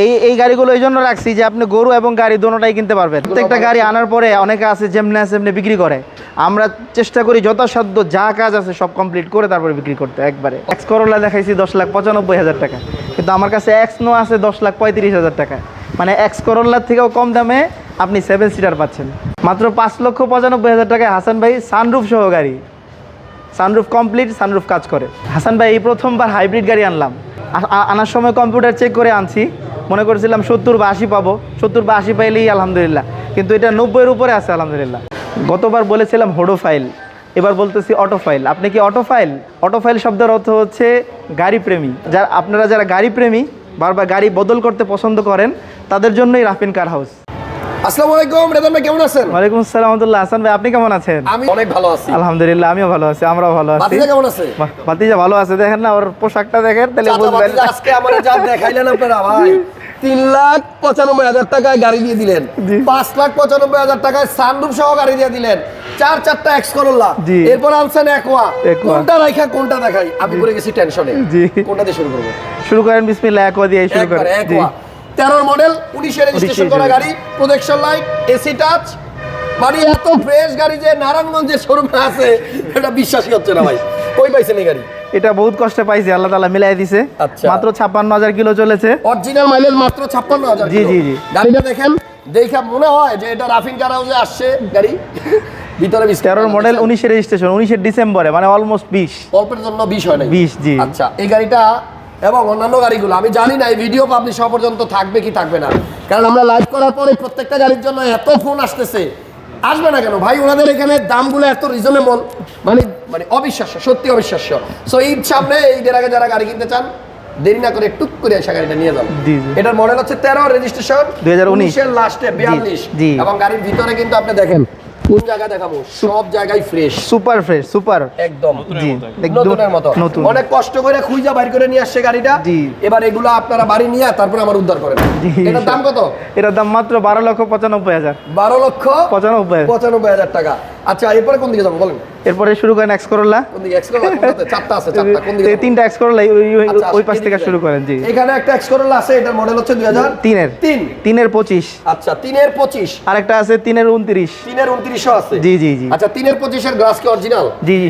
এই এই গাড়িগুলো এই জন্য রাখছি যে আপনি গরু এবং গাড়ি দুটোটাই কিনতে পারবেন। প্রত্যেকটা গাড়ি আনার পরে অনেকে আছে যেমনি আছে এমনি বিক্রি করে। আমরা চেষ্টা করি যথাসাধ্য যা কাজ আছে সব কমপ্লিট করে তারপরে বিক্রি করতে একবারে। এক্স করোলা দেখাইছি দশ লাখ পঁচানব্বই হাজার টাকা। কিন্তু আমার কাছে এক্স নো আছে দশ লাখ পঁয়ত্রিশ হাজার টাকা। মানে এক্স করোলার থেকেও কম দামে আপনি সেভেন সিটার পাচ্ছেন। মাত্র পাঁচ লক্ষ পঁচানব্বই হাজার টাকায় হাসান ভাই সানরুফ সহ গাড়ি। সানরুফ কমপ্লিট সানরুফ কাজ করে। হাসান ভাই, এই প্রথমবার হাইব্রিড গাড়ি আনলাম। আনার সময় কম্পিউটার চেক করে আনছি। মনে করছিলাম সত্তর বা আশি পাবো। সত্তর বা আশি পাইলেই আলহামদুলিল্লাহ। কিন্তু এটা নব্বইয়ের উপরে আছে আলহামদুলিল্লাহ। গতবার বলেছিলাম হোডো ফাইল এবার বলতেছি অটো ফাইল আপনি কি অটো ফাইল অটো ফাইল শব্দের অর্থ হচ্ছে গাড়ি প্রেমী। যারা আপনারা যারা গাড়ি প্রেমী বারবার গাড়ি বদল করতে পছন্দ করেন তাদের জন্যই রাফিন কার হাউস। আসসালামু আলাইকুম রেদন ভাই কেমন আছেন? ওয়ালাইকুম আসসালাম রহমতুল্লাহ। হাসান ভাই আপনি কেমন আছেন? আমি অনেক ভালো আছি। আলহামদুলিল্লাহ আমিও ভালো আছি আমরাও ভালো আছি। বাতিজা কেমন আছে? বাহ, ভালো আছে দেখেন না ওর পোশাকটা দেখেন তাহলে বুঝবেন। আজকে আমার যা দেখাইলেন আপনারা ভাই। তিন লাখ পঁচানব্বই হাজার টাকায় গাড়ি দিয়ে দিলেন। পাঁচ লাখ পঁচানব্বই হাজার টাকায় সানরুফ সহ গাড়ি দিয়ে দিলেন। চার চারটা এক্স করোলা জি। এরপর আনছেন একোয়া কোনটা রাখা কোনটা দেখাই? আমি পড়ে গেছি টেনশনে। কোনটা দিয়ে শুরু করব? শুরু করেন বিসমিল্লাহ একো দিয়ে শুরু করেন। একোয়া তেরোর মডেল উনিশের রেজিস্ট্রেশন করা গাড়ি প্রোটেকশন লাইট এসি টাচ মানে এত ফ্রেশ গাড়ি যে নারায়ণগঞ্জের শোরুমে আছে এটা বিশ্বাসই হচ্ছে না ভাই। কই পাইছেন এই গাড়ি? এটা বহুত কষ্টে পাইছি আল্লাহ তালা মিলাই দিছে। আচ্ছা। মাত্র ছাপ্পান্ন হাজার কিলো চলেছে। অরিজিনাল মাইলেজ মাত্র ছাপ্পান্ন হাজার জি, জি, জি। গাড়িটা দেখেন দেখা মনে হয় যে এটা রাফিং কার হাউসে আসছে গাড়ি। ভিতরে বিশ তেরোর মডেল উনিশের রেজিস্ট্রেশন উনিশের ডিসেম্বরে মানে অলমোস্ট বিশ। অল্পের জন্য বিশ হয় নাই। 20 জি। আচ্ছা এই গাড়িটা এবং অন্যান্য গাড়িগুলো আমি জানি না এই ভিডিও পাবলিশ হওয়া পর্যন্ত থাকবে কি থাকবে না। কারণ আমরা লাইভ করার পরে প্রত্যেকটা গাড়ির জন্য এত ফোন আসতেছে। আসবে না কেন? ভাই ওনাদের এখানে দামগুলো এত রিজনেবল মানে মানে অবিশ্বাস্য সত্যি অবিশ্বাস্য সো ঈদ সামনে ঈদের আগে যারা গাড়ি কিনতে চান দেরি না করে টুক করে এসে গাড়িটা নিয়ে যান। এটার মডেল হচ্ছে তেরো রেজিস্ট্রেশন 2019 এর লাস্টে বিয়াল্লিশ। এবং গাড়ির ভিতরে কিন্তু আপনি দেখেন কোন জায়গা দেখাবো? সব জায়গায় ফ্রেশ সুপার ফ্রেশ সুপার একদম। নতুনের মতো। নতুন। অনেক কষ্ট করে খুঁজা বাইর করে নিয়ে আসছে গাড়িটা। এবার এগুলো আপনারা বাড়ি নিয়ে আমার উদ্ধার করেন। এটার দাম কত? এটার দাম মাত্র বারো লক্ষ পঁচানব্বই হাজার। বারো লক্ষ পঁচানব্বই পঁচানব্বই হাজার টাকা। আচ্ছা এরপরে কোন দিকে যাব বলেন? এরপরে শুরু করেন এক্স করলা চারটা আছে চারটা। তিনটা এক্স করলা ওই আচ্ছা, আচ্ছা, পাশ থেকে শুরু করেন জি। এখানে একটা এক্স করলা আছে এটার মডেল হচ্ছে দুই হাজার তিনের। তিন। তিনের পঁচিশ। আচ্ছা তিনের পঁচিশ। আর আরেকটা আছে তিনের উনত্রিশ। 29 উনত্রিশ। আচ্ছা,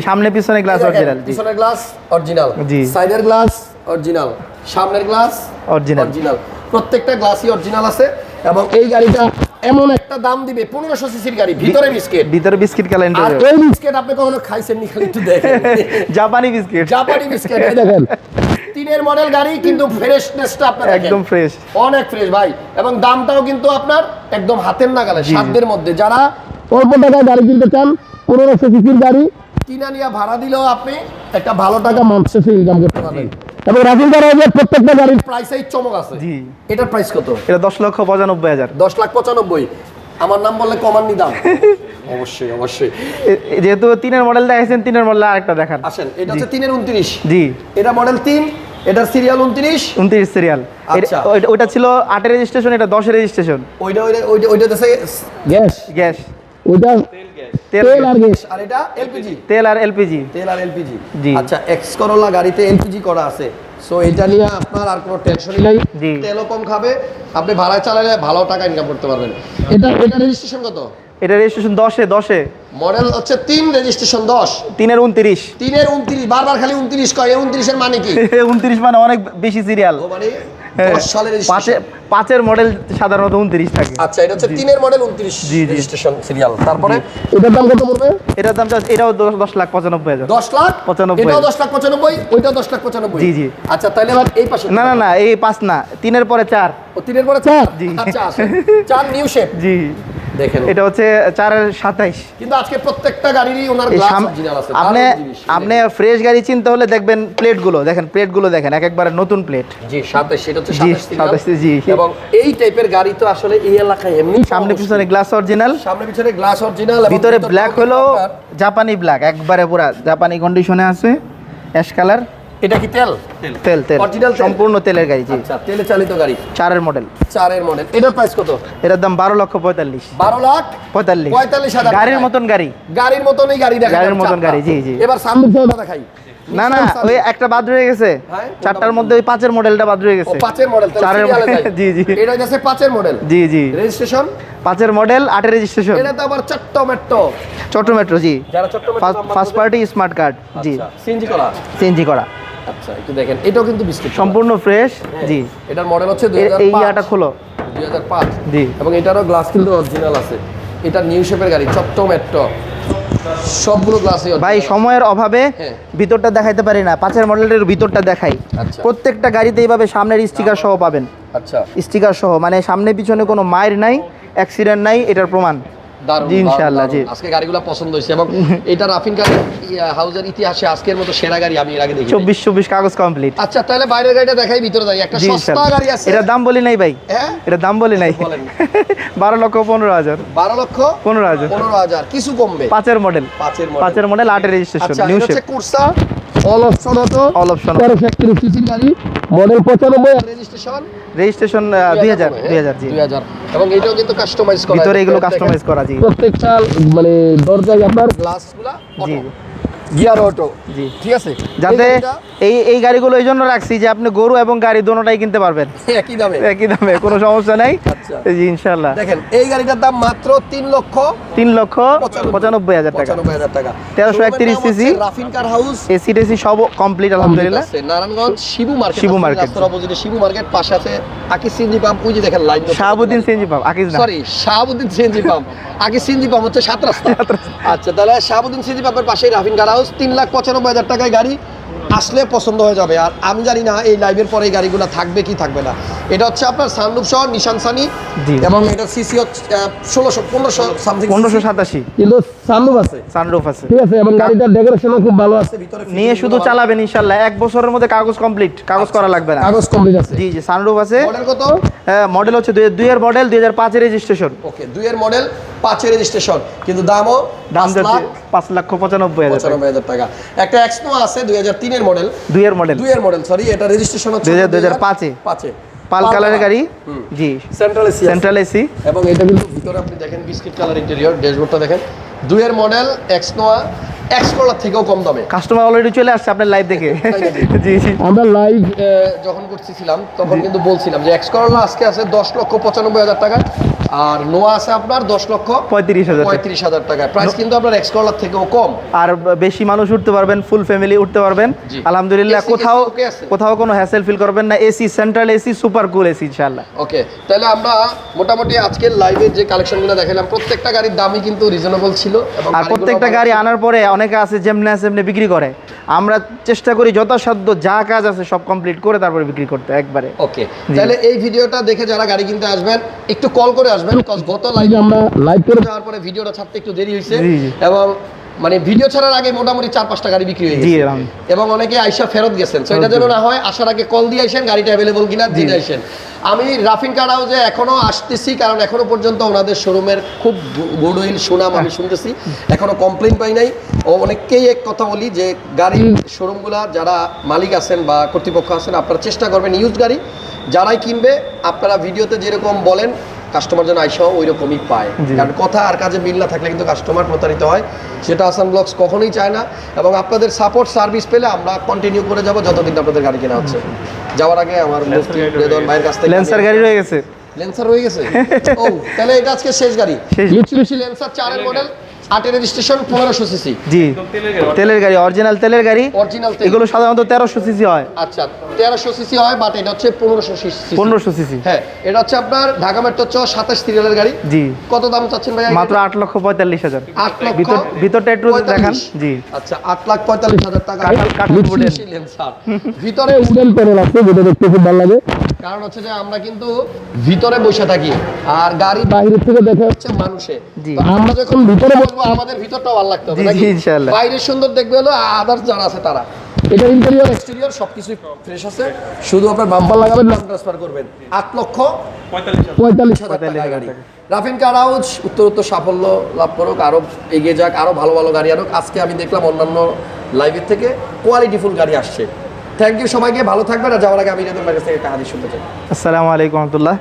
সামনে পিছনে গ্লাস অরিজিনাল গ্লাস অরিজিনাল সাইডের গ্লাস অরিজিনাল সামনের গ্লাস অরিজিনাল অরিজিনাল প্রত্যেকটা গ্লাসই অরিজিনাল আছে এবং এই গাড়িটা এমন একটা দাম দিবে পনেরোশো সিসির গাড়ি ভিতরে বিস্কিট। ভিতরে বিস্কিট ক্যালেন্ডার আর এই বিস্কিট আপনি কখনো খাইছেন নি খালি একটু দেখেন। জাপানি বিস্কিট। জাপানি বিস্কিট দেখেন। তিনের মডেল গাড়ি কিন্তু ফ্রেশনেসটা আপনার একদম ফ্রেশ অনেক ফ্রেশ ভাই। এবং দামটাও কিন্তু আপনার একদম হাতের নাগালে সাতদের মধ্যে। যারা অল্প টাকায় গাড়ি কিনতে চান পনেরোশো সিসির গাড়ি কিনা নিয়ে ভাড়া দিলেও আপনি একটা ভালো টাকা মাসে ইনকাম করতে পারবেন। এবং রাফিল গাড়ি প্রত্যেকটা গাড়ির প্রাইসেই চমক আছে। জি। এটার প্রাইস কত? এটা দশ লক্ষ পঁচানব্বই হাজার। দশ লাখ পঁচানব্বই। আমার নাম বললে অবশ্যই অবশ্যই। যেহেতু তিনের মডেল দেখাইছেন তিনের মডেল আরেকটা দেখান। আসেন এটা হচ্ছে তিনের উনত্রিশ। জি। এটা মডেল তিন এটা সিরিয়াল উনত্রিশ। উনত্রিশ সিরিয়াল আচ্ছা। ওইটা ছিল আটের রেজিস্ট্রেশন এটা দশের রেজিস্ট্রেশন ওইটা ওইটা ওইটা ওইটা হচ্ছে গ্যাস। গ্যাস। ওইটা তেল তেল আর গ্যাস। আর এটা এলপিজি? তেল আর এলপিজি। তেল আর এলপিজি? জি। আচ্ছা এক্স করোলা গাড়িতে এলপিজি করা আছে। সো এটা নিয়ে আপনার আর কোনো টেনশনই নাই। জি। তেলও কম খাবে। আপনি ভাড়ায় চালালে ভালো টাকা ইনকাম করতে পারবেন। এটা এটা রেজিস্ট্রেশন কত? এটা রেজিস্ট্রেশন দশে দশে। মডেল হচ্ছে তিন রেজিস্ট্রেশন দশ। তিনের উনত্রিশ। তিনের উনত্রিশ বারবার খালি উনত্রিশ কয় এই উনত্রিশের মানে কি? উনত্রিশ মানে অনেক বেশি সিরিয়াল ও মানে সালের পাঁচের পাঁচের মডেল সাধারণত উনত্রিশ থাকে। আচ্ছা এটা হচ্ছে তিনের মডেল উনত্রিশ জি, জি। রেজিস্ট্রেশন সিরিয়াল তারপরে? এটার দাম কত পড়বে? এটার দামটা এটাও দশ- লাখ পঁচানব্বই হাজার। দশ লাখ? পঁচানব্বই। এটাও দশ লাখ পঁচানব্বই? ওইটাও দশ লাখ পঁচানব্বই? জি, জি। আচ্ছা তাহলে এবার এই পাশে না না না এই পাঁচ না। তিনের পরে চার। ও তিনের পরে চার? জি। আচ্ছা চার নিউ শেপ জি। দেখেন। এটা হচ্ছে চারের সাতাইশ। কিন্তু আজকে প্রত্যেকটা গাড়িরই ওনার গ্লাস অরিজিনাল আছে আপনি আপনি ফ্রেশ গাড়ি চিনতে হলে দেখবেন প্লেটগুলো। দেখেন প্লেটগুলো দেখেন এক একবারে নতুন প্লেট। জি সাতাশ সেটা হচ্ছে। 27 জি। এবং এই টাইপের গাড়ি তো আসলে এই এলাকায় এমনি সামনে পিছনে গ্লাস অরিজিনাল সামনে পিছনে গ্লাস অরিজিনাল ভিতরে ব্ল্যাক হলো জাপানি ব্ল্যাক একবারে পুরা জাপানি কন্ডিশনে আছে অ্যাশ কালার এটা কি তেল? তেল? তেল তেল। অরিজিনাল সম্পূর্ণ তেলের গাড়ি জি। আচ্ছা তেলে চালিত গাড়ি? চারের মডেল। চারের মডেল। এটার প্রাইস কত? এটার দাম বারো লক্ষ পঁয়তাল্লিশ। বারো লাখ পঁয়তাল্লিশ। পঁয়তাল্লিশ হাজার গাড়ির মতন গাড়ি। গাড়ির মতনই গাড়ি দেখা গাড়ির মতন গাড়ি, জি, জি। এবার সামনে দেখাই না না ওই একটা বাদ রয়ে গেছে। হ্যাঁ, চারটার মধ্যে ওই পাঁচের মডেলটা বাদ রয়ে গেছে। পাঁচের মডেল চারের জি জি। এটা হচ্ছে পাঁচের মডেল। জি জি। রেজিস্ট্রেশন পাঁচের মডেল আটের রেজিস্ট্রেশন এটা তো আবার চট্ট মেট্টো ছোট মেট্রো জি। যারা Chatta first party smart card জি। সিএনজি করা। সিএনজি করা। আচ্ছা একটু দেখেন এটাও কিন্তু বিস্কুট সম্পূর্ণ ফ্রেশ জি। এটার মডেল হচ্ছে এই ইয়াটা খোলো। দুই হাজার পাঁচ। জি। এবং এটারও গ্লাস কিন্তু অরিজিনাল আছে। এটা নিউ শেপের গাড়ি চট্ট মেট্টো সবগুলো ভাই সময়ের অভাবে হ্যাঁ। ভিতরটা দেখাইতে পারি না। পাঁচের মডেলের ভিতরটা দেখাই। আচ্ছা। প্রত্যেকটা গাড়িতে এইভাবে সামনের স্টিকার সহ পাবেন। আচ্ছা। স্টিকার সহ মানে সামনে পিছনে কোনো মায়ের নাই অ্যাক্সিডেন্ট নাই এটার প্রমাণ। ইনশাআল্লাহ, জি। আজকে গাড়িগুলো পছন্দ হয়েছে এবং এটা রাফিন কার হাউজের ইতিহাসে আজকের মতো সেরা গাড়ি আমি এর আগে দেখি চব্বিশ চব্বিশ কাগজ কমপ্লিট আচ্ছা তাহলে বাইরের গাড়িটা দেখাই ভিতরে যাই। একটা সস্তা গাড়ি আছে। এটার দাম বলি নাই ভাই। হ্যাঁ? এটার দাম বলি নাই। বলেন। বারো লক্ষ পনেরো হাজার। বারো লক্ষ পনেরো হাজার। পনেরো হাজার। কিছু কমবে। পাঁচের মডেল পাঁচের মডেল পাঁচের মডেল আটের রেজিস্ট্রেশন আচ্ছা নিউ শেপ হচ্ছে Corsa. All option auto all option তেরোশো একত্রিশ সিসির গাড়ি মডেল পঁচানব্বই রেজিস্ট্রেশন রেজিস্ট্রেশন দুই হাজার। দুই হাজার জি। দুই হাজার। এবং এটাও কিন্তু কাস্টমাইজ করা ভিতরে এগুলো কাস্টমাইজ করা জি। প্রত্যেকটা মানে দরজায় আপনার গ্লাসগুলা জি। গিয়ার অটো জি। ঠিক আছে? যাতে এই এই এই গাড়িগুলো এই জন্য রাখছি যে আপনি গরু এবং গাড়ি দোনোটাই কিনতে পারবেন। একই দামে। একই দামে কোনো সমস্যা নাই। আচ্ছা। জি ইনশাল্লাহ দেখেন এই গাড়িটার দাম মাত্র তিন লক্ষ তিন লক্ষ পঁচানব্বই হাজার টাকা। পঁচানব্বই হাজার টাকা। 1331 Showroom-এর নাম cc হচ্ছে রাফিন কার হাউস এসি টেসি সব কমপ্লিট আলহামদুলিল্লাহ। Narayanganj Shibu market Shibu market. রাস্তার অপোজিটে শিবু মার্কেট পাশে আছে আকি সিনজি পাম্প ওই যে দেখেন লাইন শাহাবুদ্দিন সিএনজি না? সরি শাহাবুদ্দিন সিএনজি পাম্প আগে সিএনজি পাম্প হচ্ছে সাত রাস্তা। আচ্ছা তাহলে শাহাবুদ্দিন সিএনজি পাম্পের পাশেই রাফিন কার হাউস তিন লাখ পঁচানব্বই হাজার টাকায় গাড়ি। আসলে পছন্দ হয়ে যাবে। আর আমি জানি না এই লাইভের পরে এই গাড়িগুলো থাকবে কি থাকবে না। এটা হচ্ছে আপনার সানরূপ সহ নিশান সানি। এবং এটা সিসি হচ্ছে ষোলোশো পনেরোশো সামথিং পনেরোশো সাতাশি। সানরুফ আছে? সানরুফ আছে। ঠিক আছে এবং গাড়িটার ডেকোরেশনও খুব ভালো আছে। ভিতরে নিয়ে শুধু চালাবেন ইনশাল্লাহ। এক বছরের মধ্যে কাগজ কমপ্লিট কাগজ করা লাগবে না। কাগজ কমপ্লিট আছে। জি জি সানরুফ আছে। মডেল কত? মডেল হচ্ছে দুই দুইয়ের মডেল দুই হাজার রেজিস্ট্রেশন ওকে দুইয়ের মডেল পাঁচের রেজিস্ট্রেশন কিন্তু দামও দাম পাঁচ যাচ্ছে লাখ পাঁচ লক্ষ পঁচানব্বই হাজার টাকা। পঁচানব্বই হাজার টাকা। একটা এক্সনো আছে দুই হাজার তিনের মডেল দুইয়ের মডেল দুইয়ের মডেল সরি এটা রেজিস্ট্রেশন হচ্ছে 2005 এ। পাঁচে। পাল কালারের গাড়ি। জি। সেন্ট্রাল এসি সেন্ট্রাল এসি এবং এটা কিন্তু ভিতরে আপনি দেখেন বিস্কিট কালার ইন্টেরিয়র ড্যাশবোর্ডটা দেখেন। দুইয়ের মডেল এক্সনোয়া এক্স কলার থেকেও কম দামে। কাস্টমার অলরেডি চলে আসছে আপনার লাইভ দেখে। জি জি। আমরা লাইভ যখন করতেছিলাম তখন কিন্তু বলছিলাম যে এক্স করলা আজকে আছে দশ লক্ষ পঁচানব্বই হাজার টাকা। আর নোয়া আছে আপনার দশ লক্ষ পঁয়ত্রিশ হাজার পঁয়ত্রিশ হাজার টাকা। প্রাইস কিন্তু আপনার এক্স করলার থেকেও কম। আর বেশি মানুষ উঠতে পারবেন ফুল ফ্যামিলি উঠতে পারবেন। আলহামদুলিল্লাহ কোথাও কোথাও কোনো হ্যাসেল ফিল করবেন না। AC central AC super cool AC ইনশাআল্লাহ। ওকে তাহলে আমরা মোটামুটি আজকের লাইভে যে কালেকশনগুলো দেখালাম প্রত্যেকটা গাড়ির দামই কিন্তু রিজনেবল ছিল আর প্রত্যেকটা গাড়ি আনার পরে অনেকে আছে যেমনি আছে এমনি বিক্রি করে। আমরা চেষ্টা করি যথাসাধ্য যা কাজ আছে সব কমপ্লিট করে তারপরে বিক্রি করতে একবারে। ওকে তাহলে এই ভিডিওটা দেখে যারা গাড়ি কিনতে আসবেন একটু কল করে আসবেন। কজ গত লাইভে আমরা লাইভ করে যাওয়ার পরে ভিডিওটা ছাড়তে একটু দেরি হয়েছে। এবং মানে ভিডিও ছাড়ার আগে মোটামুটি চার পাঁচটা গাড়ি বিক্রি হয়ে গেছে। এবং অনেকে আইসা ফেরত গেছেন। তো এটা যেন না হয় আসার আগে কল দিয়ে আসেন গাড়িটা অ্যাভেলেবল কিনা দিয়ে আসেন আমি রাফিন কার হাউসে এখনও আসতেছি কারণ এখনও পর্যন্ত ওনাদের শোরুমের খুব গুডউইল সুনাম আমি শুনতেছি। এখনও কমপ্লেন পাই নাই। ও অনেককেই এক কথা বলি যে গাড়ির শোরুমগুলা যারা মালিক আছেন বা কর্তৃপক্ষ আছেন আপনারা চেষ্টা করবেন ইউজ গাড়ি যারাই কিনবে আপনারা ভিডিওতে যেরকম বলেন কাস্টমার যেন আইসাও ওই রকমই পায় কারণ কথা আর কাজে মিল না থাকলে কিন্তু কাস্টমার প্রতারিত হয়। সেটা আসান ব্লগস কখনোই চায় না এবং আপনাদের সাপোর্ট সার্ভিস পেলে আমরা কন্টিনিউ করে যাব যতদিন আপনাদের গাড়ি কেনা হচ্ছে। যাওয়ার আগে আমার মুফতি ভাইয়ের কাছ থেকে লেন্সার গাড়ি রয়ে গেছে। লেন্সার হয়ে গেছে? ও তাহলে এটা আজকে শেষ গাড়ি। মিটসুবিশি লেন্সার চারের মডেল আটের রেজিস্ট্রেশন পনেরোশো সিসি জি তেলের গাড়ি অরিজিনাল। তেলের গাড়ি অরিজিনাল এগুলো সাধারণত তেরোশো সিসি হয়। আচ্ছা তেরোশো সিসি হয় বাট এটা হচ্ছে পনেরোশো সিসি পনেরোশো সিসি হ্যাঁ এটা হচ্ছে আপনার ঢাকা মেট্রো চ সাতাশ সিরিয়ালের গাড়ি। জি। কত দাম চাচ্ছেন ভাই মাত্র আট লক্ষ পঁয়তাল্লিশ হাজার। আট লক্ষ ভিতর ভিতরটা একটু দেখান। জি। আচ্ছা আট লাখ পঁয়তাল্লিশ হাজার টাকা। ভিতরে উডেন প্যানেল আছে যেটা দেখতে খুব ভালো লাগে। কারণ হচ্ছে যে আমরা কিন্তু ভিতরে বসে থাকি আর গাড়ি বাইরে থেকে দেখা হচ্ছে মানুষে। আমরা যখন ভিতরে বসবো আমাদের ভিতরটাও ভালো লাগতে হবে জি, ইনশাআল্লাহ। বাইরে সুন্দর দেখবে হলো আদার্স যারা আছে তারা। এটা ইন্টেরিয়র এক্সটেরিয়র সবকিছুই ফ্রেশ আছে। শুধু আপনার বাম্পার লাগাবেন নাম ট্রান্সফার করবেন। আট লক্ষ পঁয়তাল্লিশ হাজার। গাড়ি। রাফিন কার হাউস উত্তর উত্তর সাফল্য লাভ করুক আরও এগিয়ে যাক আরও ভালো ভালো গাড়ি আনুক। আজকে আমি দেখলাম অন্যান্য লাইভের থেকে কোয়ালিটিফুল গাড়ি আসছে। থ্যাংক ইউ সবাইকে, ভালো থাকবেন আর যাওয়ার আগে আমি ইনাদের কাছ থেকে একটা হাদিস শুনতে চাই। আসসালামু আলাইকুম রহমতুল্লাহ।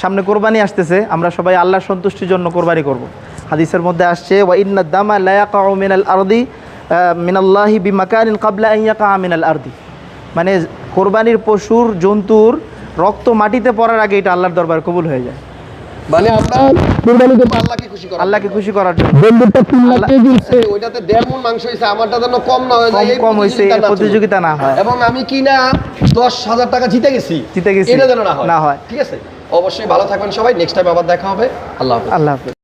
সামনে কোরবানি আসতেছে, আমরা সবাই আল্লাহর সন্তুষ্টির জন্য কোরবানি করব। হাদিসের মধ্যে আসছে, ওয়া ইন্না দামা লায়াকাউ মিনাল আরদি মিনাল্লাহি বিমাকানিন কাবলা ইয়াকা মিনাল আরদি। মানে কোরবানির পশুর, জন্তুর রক্ত মাটিতে পড়ার আগে এটা আল্লাহর দরবার কবুল হয়ে যায়। মানে আপনার কুরবানি দেবো আল্লাহকে খুশি করা আল্লাহকে খুশি করার জন্য। বন্ধুটা 3 লাখ আল্লাহ- কেজি হচ্ছে ওইটাতে দেড় মন মাংস হয়েছে আমারটা যেন কম না হয়ে যায় কম এই প্রতিযোগিতা না হয়। এবং আমি কি না দশ হাজার টাকা জিতে গেছি। জিতে গেছি। এটা যেন না হয়। না হয়। ঠিক আছে? অবশ্যই ভালো থাকবেন সবাই। নেক্সট টাইম আবার দেখা হবে। আল্লাহ হাফেজ। আল্লাহ হাফেজ।